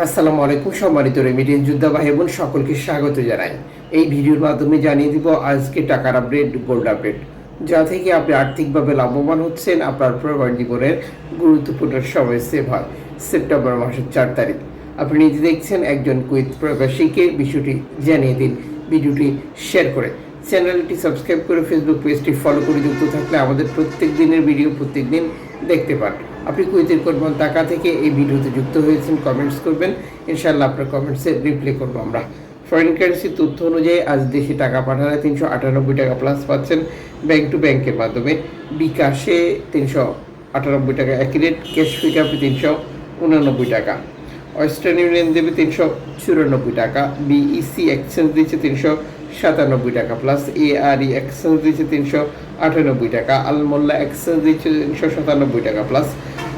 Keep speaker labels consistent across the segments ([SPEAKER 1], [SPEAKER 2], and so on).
[SPEAKER 1] আসসালামু আলাইকুম, সম্মানিত রেমিটেন্স যোদ্ধা ভাই সকলকে স্বাগত জানাই। এই ভিডিওর মাধ্যমে জানিয়ে দিব আজকে টাকার আপডেট, গোল্ড আপডেট। যা থেকে আপনি আর্থিকভাবে লাভবান হচ্ছেন, আপনার পরিবার জীবনের গুরুত্বপূর্ণ সময় সেভ হয়। সেপ্টেম্বর মাসের চার তারিখ। আপনি নিজে দেখছেন একজন কুইত প্রবাসীকে, বিষয়টি জানিয়ে দিন, ভিডিওটি শেয়ার করে। চ্যানেলটি সাবস্ক্রাইব করে ফেসবুক পেজটি ফলো করে যুক্ত থাকলে আমাদের প্রত্যেক দিনের ভিডিও প্রত্যেক দিন দেখতে পান। আপনি কুইতের করবেন টাকা থেকে এই ভিডিওতে যুক্ত হয়েছেন কমেন্টস করবেন। ইনশাল্লাহ আপনার কমেন্টসে রিপ্লাই করব আমরা। ফরেন কারেন্সি তথ্য অনুযায়ী আজ দেশে টাকা পাঠালে তিনশো আটানব্বই টাকা প্লাস পাচ্ছেন ব্যাংক টু ব্যাংকের মাধ্যমে। বিকাশে তিনশো আটানব্বই টাকা একই রেট ক্যাশ পিকআপে তিনশো উনানব্বই টাকা। ওয়েস্টার্ন ইউনিয়ন দেবে তিনশো চুরানব্বই টাকা। বিইসি এক্সচেঞ্জ দিচ্ছে তিনশো সাতানব্বই টাকা প্লাস এআরই এক্সচেঞ্জ দিচ্ছে তিনশো আটানব্বই টাকা, আলমোল্লা এক্সচেঞ্জ দিচ্ছে তিনশো সাতানব্বই টাকা প্লাস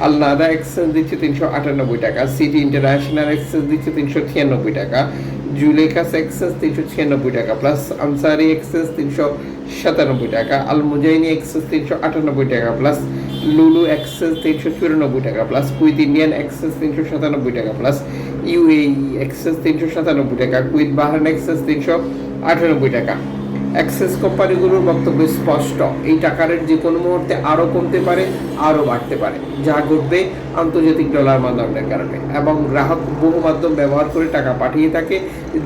[SPEAKER 1] আলনাদা এক্সচেঞ্জ দিচ্ছে তিনশো আটানব্বই টাকা সিটি ইন্টারন্যাশনাল এক্সচেঞ্জ দিচ্ছে তিনশো ছিয়ানব্বই টাকা জুলেখাস এক্সচেঞ্জ তিনশো ছিয়ানব্বই টাকা প্লাস আনসারি এক্সচেঞ্জ তিনশো সাতানব্বই টাকা আল মুজাইনি এক্সচেঞ্জ তিনশো আটানব্বই টাকা প্লাস লুলু এক্সচেঞ্জ তিনশো চুরানব্বই টাকা প্লাস কুইথ ইন্ডিয়ান এক্সচেঞ্জ তিনশো সাতানব্বই টাকা প্লাস ইউএই এক্সচেঞ্জ তিনশো সাতানব্বই টাকা কুইথ বাহারান এক্সচেঞ্জ তিনশো আটানব্বই টাকা। অ্যাক্সেস কোম্পানিগুলোর বক্তব্য স্পষ্ট। এই টাকার রেট যে কোনো মুহূর্তে আরও কমতে পারে, আরও বাড়তে পারে। যা ঘটবে আন্তর্জাতিক ডলার মানদণ্ডের কারণে। এবং গ্রাহক বহু মাধ্যম ব্যবহার করে টাকা পাঠিয়ে থাকে,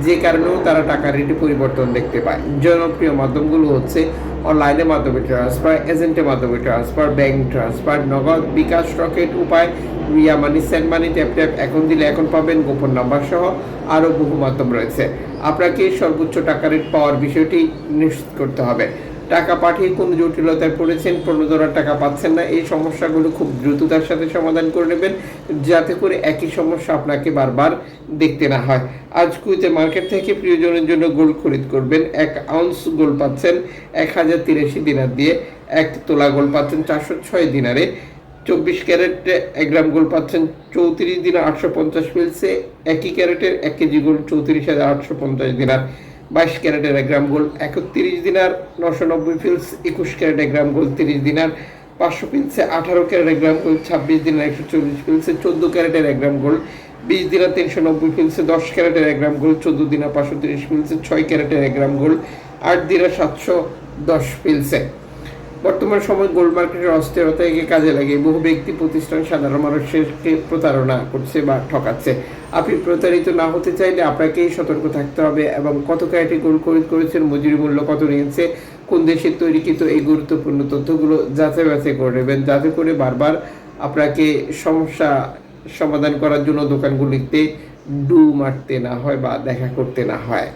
[SPEAKER 1] যে কারণেও তারা টাকার রেটে পরিবর্তন দেখতে পায়। জনপ্রিয় মাধ্যমগুলো হচ্ছে অনলাইনের মাধ্যমে ট্রান্সফার এজেন্টের মাধ্যমে transfer bank transfer Nagad bKash Rocket, Upay, Ria Money send money tap tap এখন দিলে এখন পাবেন গোপন নাম্বার সহ আরও বহু মাধ্যম রয়েছে। আপনাকে সর্বোচ্চ টাকা রেট পাওয়ার বিষয়টি নিশ্চিত করতে হবে। টাকা পাঠিয়ে কোনো জটিলতায় পড়েছেন প্রণোদনার টাকা পাচ্ছেন না, এই সমস্যাগুলো খুব দ্রুততার সাথে সমাধান করে নেবেন, যাতে করে একই সমস্যা আপনাকে বারবার দেখতে না হয়। আজ কুইতে মার্কেট থেকে প্রিয়জনের জন্য গোল্ড খরিদ করবেন, এক আউন্স গোল্ড পাচ্ছেন এক হাজার তিরাশি দিনার দিয়ে, এক তোলা গোল্ড পাচ্ছেন চারশো ছয় দিনারে, চব্বিশ ক্যারেট এক গ্রাম গোল্ড পাচ্ছেন চৌত্রিশ দিন আটশো পঞ্চাশ মিলসে একই ক্যারেটের এক কেজি গোল্ড চৌত্রিশ হাজার আটশো পঞ্চাশ দিনার। বাইশ ক্যারেটের এক গ্রাম গোল্ড একত্রিশ দিনার নশো নব্বই ফিলস একুশ ক্যারেট এক গ্রাম গোল্ড তিরিশ দিনার পাঁচশো পিলসে আঠারো ক্যারেট এক গ্রাম গোল্ড ছাব্বিশ দিনের একশো চল্লিশ পিলসে চোদ্দ ক্যারেটের এক গ্রাম গোল্ড বিশ দিনের তিনশো নব্বই ফিলসে দশ ক্যারেটের এক গ্রাম গোল্ড চোদ্দ দিনের পাঁচশো তিরিশ ফিলসে ছয় ক্যারেটের এক গ্রাম গোল্ড আট দিনের সাতশো দশ ফিলসে বর্তমান সময় গোল্ড মার্কেটের অস্থিরতাকে কাজে লাগিয়ে বহু ব্যক্তি, প্রতিষ্ঠান, সাধারণ মানুষকে প্রতারণা করছে বা ঠকাচ্ছে। আপনি প্রতারিত না হতে চাইলে আপনাকেই সতর্ক থাকতে হবে এবং কত ক্যারেটে গোল্ড খরিদ করেছেন, মজুরি মূল্য কত নিয়েছে, কোন দেশের তৈরিকৃত এই গুরুত্বপূর্ণ তথ্যগুলো যাচাই বাছাই করে নেবেন। যাতে করে বারবার আপনাকে সমস্যা সমাধান করার জন্য দোকানগুলিতে ডু মারতে না হয় বা দেখা করতে না হয়।